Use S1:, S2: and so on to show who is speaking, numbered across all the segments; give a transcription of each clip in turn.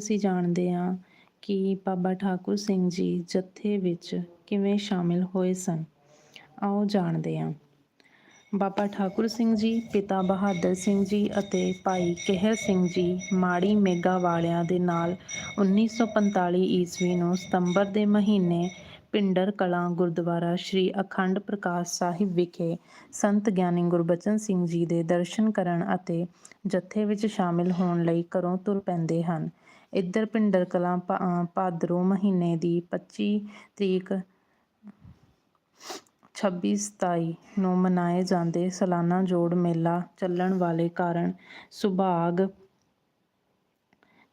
S1: ਅਸੀਂ ਜਾਣਦੇ ਹਾਂ ਕਿ ਬਾਬਾ ਠਾਕੁਰ ਸਿੰਘ ਜੀ ਜੱਥੇ ਵਿੱਚ ਕਿਵੇਂ ਸ਼ਾਮਿਲ ਹੋਏ ਸਨ? ਆਓ ਜਾਣਦੇ ਹਾਂ ਬਾਬਾ ਠਾਕੁਰ ਸਿੰਘ ਜੀ, ਪਿਤਾ ਬਹਾਦਰ ਸਿੰਘ ਜੀ ਅਤੇ ਭਾਈ ਕਿਹਰ ਸਿੰਘ ਜੀ ਮਾੜੀ ਮੇਗਾ ਵਾਲਿਆਂ ਦੇ ਨਾਲ 1945 ਈਸਵੀ ਨੂੰ ਸਤੰਬਰ ਦੇ ਮਹੀਨੇ ਪਿੰਡਰ ਕਲਾਂ ਗੁਰਦੁਆਰਾ ਸ੍ਰੀ ਅਖੰਡ ਪ੍ਰਕਾਸ਼ ਸਾਹਿਬ ਵਿਖੇ ਸੰਤ ਗਿਆਨੀ ਗੁਰਬਚਨ ਸਿੰਘ ਜੀ ਦੇ ਦਰਸ਼ਨ ਕਰਨ ਅਤੇ ਜੱਥੇ ਵਿੱਚ ਸ਼ਾਮਿਲ ਹੋਣ ਲਈ ਘਰੋਂ ਤੁਰ ਪੈਂਦੇ ਹਨ। ਇੱਧਰ ਭਿੰਡਰ ਕਲਾਂ ਭਾ- ਅਹ ਭਾਦਰੋਂ ਮਹੀਨੇ ਦੀ 25 ਤਰੀਕ 26 27 ਨੂੰ ਮਨਾਏ ਜਾਂਦੇ ਸਾਲਾਨਾ ਜੋੜ ਮੇਲਾ ਚੱਲਣ ਵਾਲੇ ਕਾਰਨ ਸੁਭਾਗ,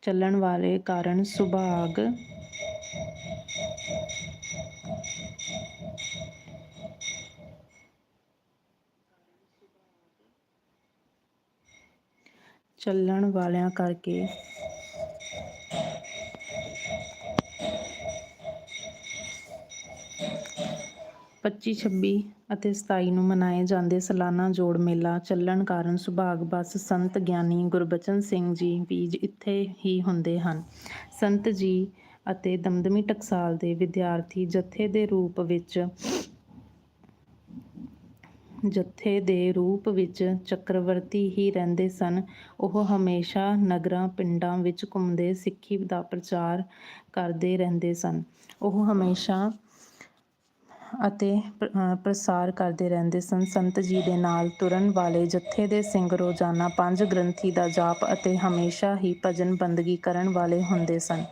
S1: ਚੱਲਣ ਵਾਲੇ ਕਾਰਨ ਸੁਭਾਗ ਚੱਲਣ ਵਾਲਿਆਂ ਕਰਕੇ ਪੱਚੀ ਛੱਬੀ ਅਤੇ ਸਤਾਈ ਨੂੰ ਮਨਾਏ ਜਾਂਦੇ ਸਾਲਾਨਾ ਜੋੜ ਮੇਲਾ ਚੱਲਣ ਕਾਰਨ ਸੁਭਾਗ ਬੱਸ ਸੰਤ ਗਿਆਨੀ ਗੁਰਬਚਨ ਸਿੰਘ ਜੀ ਵੀ ਇੱਥੇ ਹੀ ਹੁੰਦੇ ਹਨ। ਸੰਤ ਜੀ ਅਤੇ ਦਮਦਮੀ ਟਕਸਾਲ ਦੇ ਵਿਦਿਆਰਥੀ ਜਥੇ ਦੇ ਰੂਪ ਵਿੱਚ ਜੱਥੇ ਦੇ ਰੂਪ ਵਿੱਚ ਚੱਕਰਵਰਤੀ ਹੀ ਰਹਿੰਦੇ ਸਨ। ਉਹ ਹਮੇਸ਼ਾ ਨਗਰਾਂ, ਪਿੰਡਾਂ ਵਿੱਚ ਘੁੰਮਦੇ, ਸਿੱਖੀ ਦਾ ਪ੍ਰਚਾਰ ਕਰਦੇ ਰਹਿੰਦੇ ਸਨ। ਉਹ ਹਮੇਸ਼ਾ ਅਤੇ ਪ੍ਰਸਾਰ ਕਰਦੇ ਰਹਿੰਦੇ ਸਨ। ਸੰਤ ਜੀ ਦੇ ਨਾਲ ਤੁਰਨ ਵਾਲੇ ਜਥੇ ਦੇ ਸਿੰਘ ਰੋਜ਼ਾਨਾ ਪੰਜ ਗ੍ਰੰਥੀ ਦਾ ਜਾਪ ਅਤੇ ਹਮੇਸ਼ਾ ਹੀ ਭਜਨ ਬੰਦਗੀ ਕਰਨ ਵਾਲੇ ਹੁੰਦੇ ਸਨ।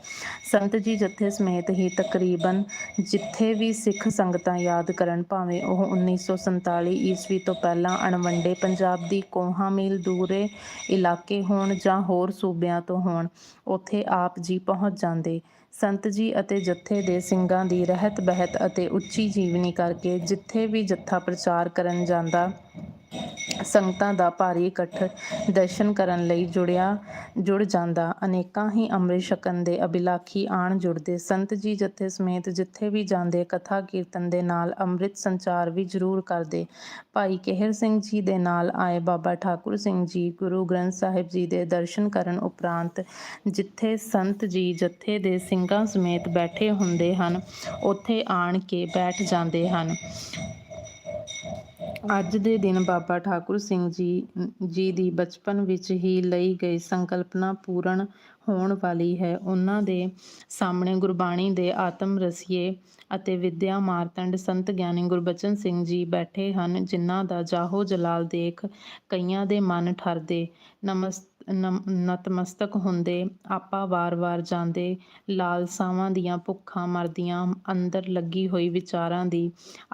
S1: ਸੰਤ ਜੀ ਜੱਥੇ ਸਮੇਤ ਹੀ ਤਕਰੀਬਨ ਜਿੱਥੇ ਵੀ ਸਿੱਖ ਸੰਗਤਾਂ ਯਾਦ ਕਰਨ, ਭਾਵੇਂ ਉਹ 1947 ਈਸਵੀ ਤੋਂ ਪਹਿਲਾਂ ਅਣਵੰਡੇ ਪੰਜਾਬ ਦੀ ਕੋਹਾਂ ਮੀਲ ਦੂਰੇ ਇਲਾਕੇ ਹੋਣ ਜਾਂ ਹੋਰ ਸੂਬਿਆਂ ਤੋਂ ਹੋਣ, ਉੱਥੇ ਆਪ ਜੀ ਪਹੁੰਚ ਜਾਂਦੇ ਸੰਤ ਜੀ ਅਤੇ ਜੱਥੇ ਦੇ ਸਿੰਘਾਂ ਦੀ ਰਹਿਤ ਬਹਿਤ ਅਤੇ ਉੱਚੀ ਜੀਵਨੀ ਕਰਕੇ ਜਿੱਥੇ ਵੀ ਜੱਥਾ ਪ੍ਰਚਾਰ ਕਰਨ ਜਾਂਦਾ ਸੰਗਤਾਂ ਦਾ ਭਾਰੀ ਇਕੱਠ ਦਰਸ਼ਨ ਕਰਨ ਲਈ ਜੁੜਿਆ, ਜੁੜ ਜਾਂਦਾ। ਅਨੇਕਾਂ ਹੀ ਅੰਮ੍ਰਿਤ ਛਕਣ ਦੇ ਅਭਿਲਾਖੀ ਆਣ ਜੁੜਦੇ। ਸੰਤ ਜੀ ਜਥੇ ਸਮੇਤ ਜਿੱਥੇ ਵੀ ਜਾਂਦੇ, ਕਥਾ ਕੀਰਤਨ ਦੇ ਨਾਲ ਅੰਮ੍ਰਿਤ ਸੰਚਾਰ ਵੀ ਜ਼ਰੂਰ ਕਰਦੇ। ਭਾਈ ਕਿਹਰ ਸਿੰਘ ਜੀ ਦੇ ਨਾਲ ਆਏ ਬਾਬਾ ਠਾਕੁਰ ਸਿੰਘ ਜੀ, ਗੁਰੂ ਗ੍ਰੰਥ ਸਾਹਿਬ ਜੀ ਦੇ ਦਰਸ਼ਨ ਕਰਨ ਉਪਰੰਤ ਜਿੱਥੇ ਸੰਤ ਜੀ ਜਥੇ ਦੇ ਸਿੰਘਾਂ ਸਮੇਤ ਬੈਠੇ ਹੁੰਦੇ ਹਨ, ਉੱਥੇ ਆਣ ਕੇ ਬੈਠ ਜਾਂਦੇ ਹਨ। ਅੱਜ ਦੇ ਦਿਨ ਬਾਬਾ ਠਾਕੁਰ ਸਿੰਘ ਜੀ ਜੀ ਦੀ ਬਚਪਨ ਵਿੱਚ ਹੀ ਲਈ ਗਈ ਸੰਕਲਪਨਾ ਪੂਰਨ ਹੋਣ ਵਾਲੀ ਹੈ। ਉਹਨਾਂ ਦੇ ਸਾਹਮਣੇ ਗੁਰਬਾਣੀ ਦੇ ਆਤਮ ਰਸੀਏ ਅਤੇ ਵਿਦਿਆ ਮਾਰਤੰਡ ਸੰਤ ਗਿਆਨੀ ਗੁਰਬਚਨ ਸਿੰਘ ਜੀ ਬੈਠੇ ਹਨ, ਜਿਨ੍ਹਾਂ ਦਾ ਜਾਹੋ ਜਲਾਲ ਦੇਖ ਕਈਆਂ ਦੇ ਮਨ ਠਰਦੇ। ਨਮਸ ਨਤਮਸਤਕ ਹੁੰਦੇ। ਆਪਾ ਵਾਰ-ਵਾਰ ਜਾਂਦੇ, ਲਾਲਸਾਵਾਂ ਦੀਆਂ ਭੁੱਖਾਂ ਮਰਦੀਆਂ, ਅੰਦਰ ਲੱਗੀ ਹੋਈ ਵਿਚਾਰਾਂ ਦੀ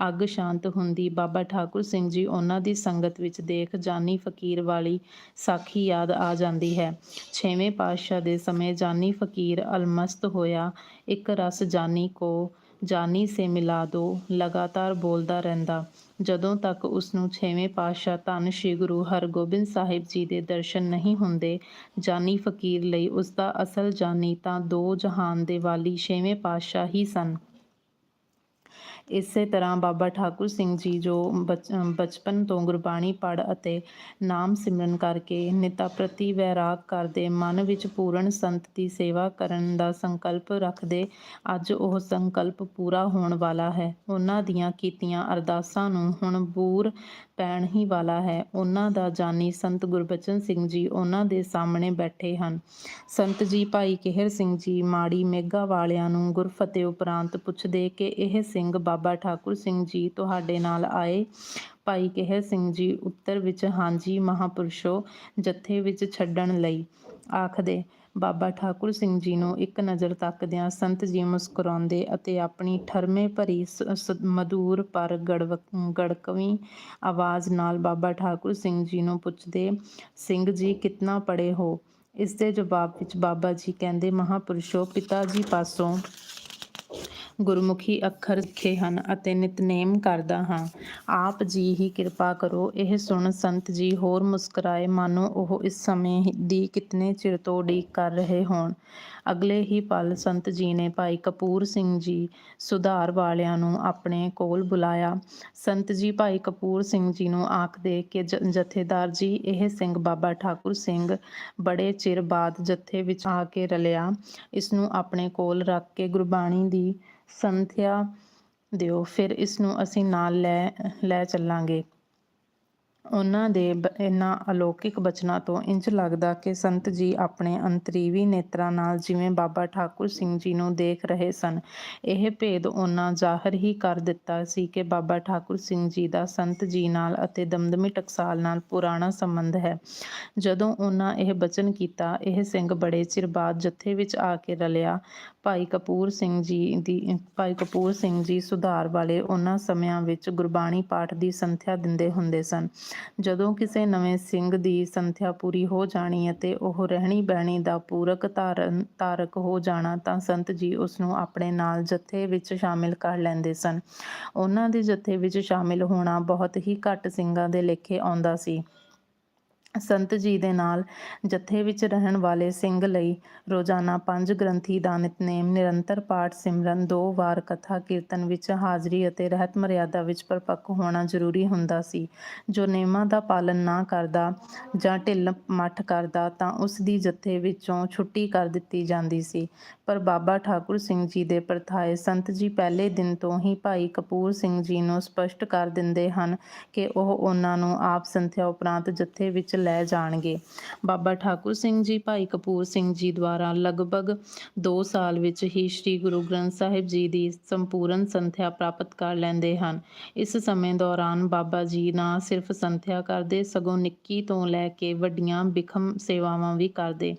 S1: ਅੱਗ ਸ਼ਾਂਤ ਹੁੰਦੀ। ਬਾਬਾ ਠਾਕੁਰ ਸਿੰਘ ਜੀ ਉਹਨਾਂ ਦੀ ਸੰਗਤ ਵਿੱਚ ਦੇਖ ਜਾਨੀ ਫਕੀਰ ਵਾਲੀ ਸਾਖੀ ਯਾਦ ਆ ਜਾਂਦੀ ਹੈ। ਛੇਵੇਂ ਪਾਤਸ਼ਾਹ ਦੇ ਸਮੇਂ ਜਾਨੀ ਫਕੀਰ ਅਲਮਸਤ ਹੋਇਆ। ਇੱਕ ਰਸ ਜਾਨੀ ਕੋ ਜਾਨੀ ਸੇ ਮਿਲਾ ਦੋ, ਲਗਾਤਾਰ ਬੋਲਦਾ ਰਹਿੰਦਾ। ਜਦੋਂ ਤੱਕ ਉਸ ਨੂੰ ਛੇਵੇਂ ਪਾਤਸ਼ਾਹ ਧੰਨ ਸ਼੍ਰੀ ਗੁਰੂ ਹਰਗੋਬਿੰਦ ਸਾਹਿਬ ਜੀ ਦੇ ਦਰਸ਼ਨ ਨਹੀਂ ਹੁੰਦੇ, ਜਾਨੀ ਫਕੀਰ ਲਈ ਉਸ ਦਾ ਅਸਲ ਜਾਨੀ ਤਾਂ ਦੋ ਜਹਾਨ ਦੇ ਵਾਲੀ ਛੇਵੇਂ ਪਾਤਸ਼ਾਹ ਹੀ ਸਨ। ਇਸੇ ਤਰ੍ਹਾਂ ਬਾਬਾ ਠਾਕੁਰ ਸਿੰਘ ਜੀ ਜੋ ਬਚਪਨ ਤੋਂ ਗੁਰਬਾਣੀ ਪੜ੍ਹ ਅਤੇ ਨਾਮ ਸਿਮਰਨ ਕਰਕੇ ਨਿਤਾ ਪ੍ਰਤੀ ਵੈਰਾਗ ਕਰਦੇ ਮਨ ਵਿੱਚ ਪੂਰਨ ਸੰਤ ਦੀ ਸੇਵਾ ਕਰਨ ਦਾ ਸੰਕਲਪ ਰੱਖਦੇ ਅੱਜ ਉਹ ਸੰਕਲਪ ਪੂਰਾ ਹੋਣ ਵਾਲਾ ਹੈ। ਉਹਨਾਂ ਦੀਆਂ ਕੀਤੀਆਂ ਅਰਦਾਸਾਂ ਨੂੰ ਹੁਣ ਬੂਰ ਪੈਣ ਹੀ ਵਾਲਾ ਹੈ। ਉਹਨਾਂ ਦਾ ਜਾਨੀ ਸੰਤ ਗੁਰਬਚਨ ਸਿੰਘ ਜੀ ਉਹਨਾਂ ਦੇ ਸਾਹਮਣੇ ਬੈਠੇ ਹਨ। ਸੰਤ ਜੀ ਭਾਈ ਕਿਹਰ ਸਿੰਘ ਜੀ ਮਾੜੀ ਮੇਗਾ ਵਾਲਿਆਂ ਨੂੰ ਗੁਰਫਤਿਹ ਉਪਰੰਤ ਪੁੱਛਦੇ ਕਿ ਇਹ ਸਿੰਘ ਬਾਬਾ ਠਾਕੁਰ ਸਿੰਘ ਜੀ ਤੁਹਾਡੇ ਨਾਲ ਆਏ? ਭਾਈ ਕਿਹਰ ਸਿੰਘ ਜੀ ਉੱਤਰ ਵਿੱਚ, ਹਾਂਜੀ ਮਹਾਪੁਰਸ਼ੋ, ਜਥੇ ਵਿੱਚ ਛੱਡਣ ਲਈ। ਆਖਦੇ ਬਾਬਾ ਠਾਕੁਰ ਸਿੰਘ ਜੀ ਨੂੰ ਇੱਕ ਨਜ਼ਰ ਤੱਕਦਿਆਂ ਸੰਤ ਜੀ ਮੁਸਕਰਾਉਂਦੇ ਅਤੇ ਆਪਣੀ ਠਰਮੇ ਭਰੀ ਸ- ਸ- ਪਰ ਗੜਵ, ਗੜਕਵੀਂ ਆਵਾਜ਼ ਨਾਲ ਬਾਬਾ ਠਾਕੁਰ ਸਿੰਘ ਜੀ ਨੂੰ ਪੁੱਛਦੇ, ਸਿੰਘ ਜੀ, ਕਿਤਨਾ ਪੜ੍ਹੇ ਹੋ? ਇਸ ਦੇ ਜਵਾਬ ਵਿੱਚ ਬਾਬਾ ਜੀ ਕਹਿੰਦੇ, ਮਹਾਪੁਰਸ਼ੋ, ਪਿਤਾ ਜੀ ਪਾਸੋਂ ਗੁਰਮੁਖੀ ਅੱਖਰ ਸਿੱਖੇ ਹਨ ਅਤੇ ਨਿਤਨੇਮ ਕਰਦਾ ਹਾਂ। ਆਪ ਜੀ ਹੀ ਕਿਰਪਾ ਕਰੋ। ਇਹ ਸੁਣ ਸੰਤ ਜੀ ਹੋਰ ਮੁਸਕਰਾਏ, ਮਾਨੋ ਉਹ ਇਸ ਸਮੇਂ ਦੀ ਕਿਤਨੇ ਚਿਰ ਤੋਂ ਉਡੀਕ ਕਰ ਰਹੇ ਹੋਣ। ਅਗਲੇ ਹੀ ਪਲ ਸੰਤ ਜੀ ਨੇ ਭਾਈ ਕਪੂਰ ਸਿੰਘ ਜੀ ਸੁਧਾਰ ਵਾਲਿਆਂ ਨੂੰ ਆਪਣੇ ਕੋਲ ਬੁਲਾਇਆ। ਸੰਤ ਜੀ ਭਾਈ ਕਪੂਰ ਸਿੰਘ ਜੀ ਨੂੰ ਆਖਦੇ ਕਿ ਜਥੇਦਾਰ ਜੀ, ਇਹ ਸਿੰਘ ਬਾਬਾ ਠਾਕੁਰ ਸਿੰਘ ਬੜੇ ਚਿਰ ਬਾਅਦ ਜਥੇ ਵਿੱਚ ਆ ਕੇ ਰਲਿਆ। ਇਸਨੂੰ ਆਪਣੇ ਕੋਲ ਰੱਖ ਕੇ ਗੁਰਬਾਣੀ ਦੀ ਸੰਥਿਆ ਦਿਓ ਫਿਰ ਇਸਨੂੰ ਅਸੀਂ ਨਾਲ ਲੈ ਚੱਲਾਂਗੇ। ਉਹਨਾਂ ਦੇ ਇਹਨਾਂ ਅਲੌਕਿਕ ਬਚਨਾਂ ਤੋਂ ਇੰਜ ਲੱਗਦਾ ਕਿ ਸੰਤ ਜੀ ਆਪਣੇ ਅੰਤਰੀਵੀ ਨੇਤਰਾਂ ਨਾਲ ਜਿਵੇਂ ਬਾਬਾ ਠਾਕੁਰ ਸਿੰਘ ਜੀ ਨੂੰ ਦੇਖ ਰਹੇ ਸਨ। ਇਹ ਭੇਦ ਉਹਨਾਂ ਜ਼ਾਹਰ ਹੀ ਕਰ ਦਿੱਤਾ ਸੀ ਕਿ ਬਾਬਾ ਠਾਕੁਰ ਸਿੰਘ ਜੀ ਦਾ ਸੰਤ ਜੀ ਨਾਲ ਅਤੇ ਦਮਦਮੀ ਟਕਸਾਲ ਨਾਲ ਪੁਰਾਣਾ ਸੰਬੰਧ ਹੈ। ਜਦੋਂ ਉਹਨਾਂ ਇਹ ਬਚਨ ਕੀਤਾ, ਇਹ ਸਿੰਘ ਬੜੇ ਚਿਰ ਬਾਅਦ ਜੱਥੇ ਵਿੱਚ ਆ ਕੇ ਰਲਿਆ। ਭਾਈ ਕਪੂਰ ਸਿੰਘ ਜੀ ਦੀ, ਭਾਈ ਕਪੂਰ ਸਿੰਘ ਜੀ ਸੁਧਾਰ ਵਾਲੇ ਉਹਨਾਂ ਸਮਿਆਂ ਵਿੱਚ ਗੁਰਬਾਣੀ ਪਾਠ ਦੀ ਸੰਥਿਆ ਦਿੰਦੇ ਹੁੰਦੇ ਸਨ। ਜਦੋਂ ਕਿਸੇ ਨਵੇਂ ਸਿੰਘ ਦੀ ਸੰਥਿਆ ਪੂਰੀ ਹੋ ਜਾਣੀ ਅਤੇ ਉਹ ਰਹਿਣੀ ਬਹਿਣੀ ਦਾ ਪੂਰਕ ਧਾਰਕ ਹੋ ਜਾਣਾ, ਤਾਂ ਸੰਤ ਜੀ ਉਸਨੂੰ ਆਪਣੇ ਨਾਲ ਜਥੇ ਵਿੱਚ ਸ਼ਾਮਿਲ ਕਰ ਲੈਂਦੇ ਸਨ। ਉਹਨਾਂ ਦੇ ਜਥੇ ਵਿੱਚ ਸ਼ਾਮਿਲ ਹੋਣਾ ਬਹੁਤ ਹੀ ਘੱਟ ਸਿੰਘਾਂ ਦੇ ਲੇਖੇ ਆਉਂਦਾ ਸੀ। ਸੰਤ ਜੀ ਦੇ ਨਾਲ ਜਥੇ ਵਿੱਚ ਰਹਿਣ ਵਾਲੇ ਸਿੰਘ ਲਈ ਰੋਜ਼ਾਨਾ ਪੰਜ ਗ੍ਰੰਥੀ ਦਾ ਨਿਤਨੇਮ, ਨਿਰੰਤਰ ਪਾਠ ਸਿਮਰਨ, ਦੋ ਵਾਰ ਕਥਾ ਕੀਰਤਨ ਵਿੱਚ ਹਾਜ਼ਰੀ ਅਤੇ ਰਹਿਤ ਮਰਿਆਦਾ ਵਿੱਚ ਪਰਪੱਕ ਹੋਣਾ ਜ਼ਰੂਰੀ ਹੁੰਦਾ ਸੀ। ਜੋ ਨਿਯਮਾਂ ਦਾ ਪਾਲਨ ਨਾ ਕਰਦਾ ਜਾਂ ਢਿੱਲ ਮੱਠ ਕਰਦਾ ਤਾਂ ਉਸ ਦੀ ਜਥੇ ਵਿੱਚੋਂ ਛੁੱਟੀ ਕਰ ਦਿੱਤੀ ਜਾਂਦੀ ਸੀ। ਪਰ ਬਾਬਾ ਠਾਕੁਰ ਸਿੰਘ ਜੀ ਦੇ ਪ੍ਰਥਾਏ ਸੰਤ ਜੀ ਪਹਿਲੇ ਦਿਨ ਤੋਂ ਹੀ ਭਾਈ ਕਪੂਰ ਸਿੰਘ ਜੀ ਨੂੰ ਸਪੱਸ਼ਟ ਕਰ ਦਿੰਦੇ ਹਨ ਕਿ ਉਹ ਉਹਨਾਂ ਨੂੰ ਆਪ ਸੰਥਿਆ ਉਪਰੰਤ ਜਥੇ ਵਿੱਚ ਲੈ ਜਾਣਗੇ। ਬਾਬਾ ਠਾਕੁਰ ਸਿੰਘ ਜੀ, ਭਾਈ ਕਪੂਰ ਸਿੰਘ ਜੀ ਦੁਆਰਾ ਲਗਭਗ ਦੋ ਸਾਲ ਵਿੱਚ ਹੀ ਸ੍ਰੀ ਗੁਰੂ ਗ੍ਰੰਥ ਸਾਹਿਬ ਜੀ ਦੀ ਸੰਪੂਰਨ ਸੰਥਿਆ ਪ੍ਰਾਪਤ ਕਰ ਲੈਂਦੇ ਹਨ। ਇਸ ਸਮੇਂ ਦੌਰਾਨ ਬਾਬਾ ਜੀ ਨਾ ਸਿਰਫ ਸੰਥਿਆ ਕਰਦੇ, ਸਗੋਂ ਨਿੱਕੀ ਤੋਂ ਲੈ ਕੇ ਵੱਡੀਆਂ ਬਿਖਮ ਸੇਵਾਵਾਂ ਵੀ ਕਰਦੇ।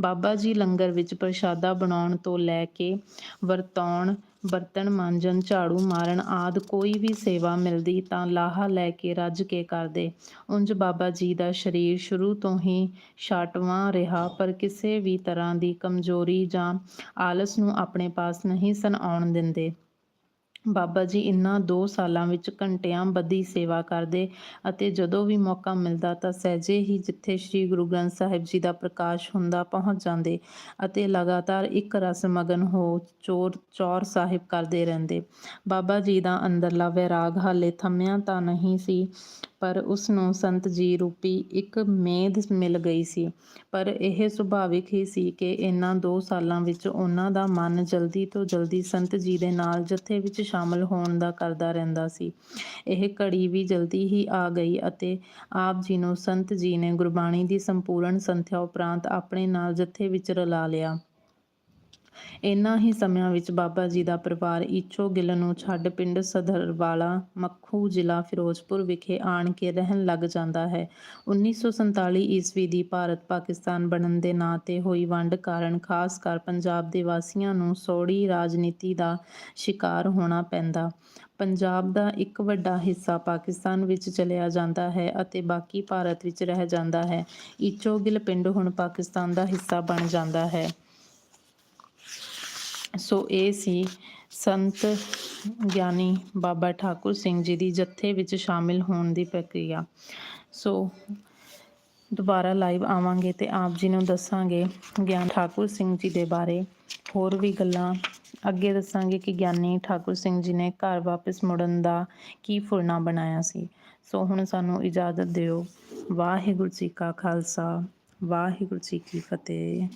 S1: ਬਾਬਾ ਜੀ ਲੰਗਰ ਵਿੱਚ ਪ੍ਰਸ਼ਾਦਾ ਬਣਾਉਣ ਤੋਂ ਲੈ ਕੇ ਵਰਤਾਉਣ ਬਰਤਨ ਮਾਂਜਣ, ਝਾੜੂ, ਮਾਰਨ ਆਦਿ ਕੋਈ ਵੀ ਸੇਵਾ ਮਿਲਦੀ ਤਾਂ ਲਾਹਾ ਲੈ ਕੇ ਰੱਜ ਕੇ ਕਰਦੇ। ਉਂਜ ਬਾਬਾ ਜੀ ਦਾ ਸਰੀਰ ਸ਼ੁਰੂ ਤੋਂ ਹੀ ਛਾਟਵਾਂ ਰਿਹਾ, ਪਰ ਕਿਸੇ ਵੀ ਤਰ੍ਹਾਂ ਦੀ ਕਮਜ਼ੋਰੀ ਜਾਂ ਆਲਸ ਨੂੰ ਆਪਣੇ ਪਾਸ ਨਹੀਂ ਸਨ ਆਉਣ ਦਿੰਦੇ। ਬਾਬਾ ਜੀ ਇਨ੍ਹਾਂ ਦੋ ਸਾਲਾਂ ਵਿੱਚ ਘੰਟਿਆਂ ਬੱਧੀ ਸੇਵਾ ਕਰਦੇ ਅਤੇ ਜਦੋਂ ਵੀ ਮੌਕਾ ਮਿਲਦਾ ਤਾਂ ਸਹਿਜੇ ਹੀ ਜਿੱਥੇ ਸ੍ਰੀ ਗੁਰੂ ਗ੍ਰੰਥ ਸਾਹਿਬ ਜੀ ਦਾ ਪ੍ਰਕਾਸ਼ ਹੁੰਦਾ ਪਹੁੰਚ ਜਾਂਦੇ ਅਤੇ ਲਗਾਤਾਰ ਇੱਕ ਰਸ ਮਗਨ ਹੋ ਚੋਰ, ਚੌਰ ਸਾਹਿਬ ਕਰਦੇ ਰਹਿੰਦੇ। ਬਾਬਾ ਜੀ ਦਾ ਅੰਦਰਲਾ ਵੈਰਾਗ ਹਾਲੇ ਥੰਮਿਆ ਤਾਂ ਨਹੀਂ ਸੀ ਪਰ ਉਸਨੂੰ ਸੰਤ ਜੀ ਰੂਪੀ ਇੱਕ ਮੇਦ ਮਿਲ ਗਈ ਸੀ। ਪਰ ਇਹ ਸੁਭਾਵਿਕ ਹੀ ਸੀ ਕਿ ਇਹਨਾਂ ਦੋ ਸਾਲਾਂ ਵਿੱਚ ਉਹਨਾਂ ਦਾ ਮਨ ਜਲਦੀ ਤੋਂ ਜਲਦੀ ਸੰਤ ਜੀ ਦੇ ਨਾਲ ਜਥੇ ਵਿੱਚ ਸ਼ਾਮਲ ਹੋਣ ਦਾ ਕਰਦਾ ਰਹਿੰਦਾ ਸੀ। ਇਹ ਘੜੀ ਵੀ ਜਲਦੀ ਹੀ ਆ ਗਈ ਅਤੇ ਆਪ ਜੀ ਨੂੰ ਸੰਤ ਜੀ ਨੇ ਗੁਰਬਾਣੀ ਦੀ ਸੰਪੂਰਨ ਸੰਥਿਆ ਉਪਰੰਤ ਆਪਣੇ ਨਾਲ ਜਥੇ ਵਿੱਚ ਰਲਾ ਲਿਆ। ਇਨ੍ਹਾਂ ਹੀ ਸਮਿਆਂ ਵਿੱਚ ਬਾਬਾ ਜੀ ਦਾ ਪਰਿਵਾਰ ਈਚੋ ਗਿੱਲ ਨੂੰ ਛੱਡ ਪਿੰਡ ਸਧਰਵਾਲਾ, ਮੱਖੂ ਜ਼ਿਲ੍ਹਾ ਫਿਰੋਜ਼ਪੁਰ ਵਿਖੇ ਆਣ ਕੇ ਰਹਿਣ ਲੱਗ ਜਾਂਦਾ ਹੈ। ਉੱਨੀ ਸੌ ਸੰਤਾਲੀ ਈਸਵੀ ਦੀ ਭਾਰਤ ਪਾਕਿਸਤਾਨ ਬਣਨ ਦੇ ਨਾਂ ਤੇ ਹੋਈ ਵੰਡ ਕਾਰਨ ਖਾਸ ਕਰ ਪੰਜਾਬ ਦੇ ਵਾਸੀਆਂ ਨੂੰ ਸੌੜੀ ਰਾਜਨੀਤੀ ਦਾ ਸ਼ਿਕਾਰ ਹੋਣਾ ਪੈਂਦਾ। ਪੰਜਾਬ ਦਾ ਇੱਕ ਵੱਡਾ ਹਿੱਸਾ ਪਾਕਿਸਤਾਨ ਵਿੱਚ ਚਲਿਆ ਜਾਂਦਾ ਹੈ ਅਤੇ ਬਾਕੀ ਭਾਰਤ ਵਿੱਚ ਰਹਿ ਜਾਂਦਾ ਹੈ। ਈਚੋ ਗਿੱਲ ਪਿੰਡ ਹੁਣ ਪਾਕਿਸਤਾਨ ਦਾ ਹਿੱਸਾ ਬਣ ਜਾਂਦਾ ਹੈ। ਸੋ ਇਹ ਸੀ ਸੰਤ ਗਿਆਨੀ ਬਾਬਾ ਠਾਕੁਰ ਸਿੰਘ ਜੀ ਦੀ ਜੱਥੇ ਵਿੱਚ ਸ਼ਾਮਿਲ ਹੋਣ ਦੀ ਪ੍ਰਕਿਰਿਆ। ਸੋ ਦੁਬਾਰਾ ਲਾਈਵ ਆਵਾਂਗੇ ਤੇ ਆਪ ਜੀ ਨੂੰ ਦੱਸਾਂਗੇ ਗਿਆਨ ਠਾਕੁਰ ਸਿੰਘ ਜੀ ਦੇ ਬਾਰੇ ਹੋਰ ਵੀ ਗੱਲਾਂ ਅੱਗੇ ਦੱਸਾਂਗੇ ਕਿ ਗਿਆਨੀ ਠਾਕੁਰ ਸਿੰਘ ਜੀ ਨੇ ਘਰ ਵਾਪਿਸ ਮੁੜਨ ਦਾ ਕੀ ਫੁਰਨਾ ਬਣਾਇਆ ਸੀ। ਸੋ ਹੁਣ ਸਾਨੂੰ ਇਜਾਜ਼ਤ ਦਿਓ। ਵਾਹਿਗੁਰੂ ਜੀ ਕਾ ਖਾਲਸਾ ਵਾਹਿਗੁਰੂ ਜੀ ਕੀ ਫਤਿਹ।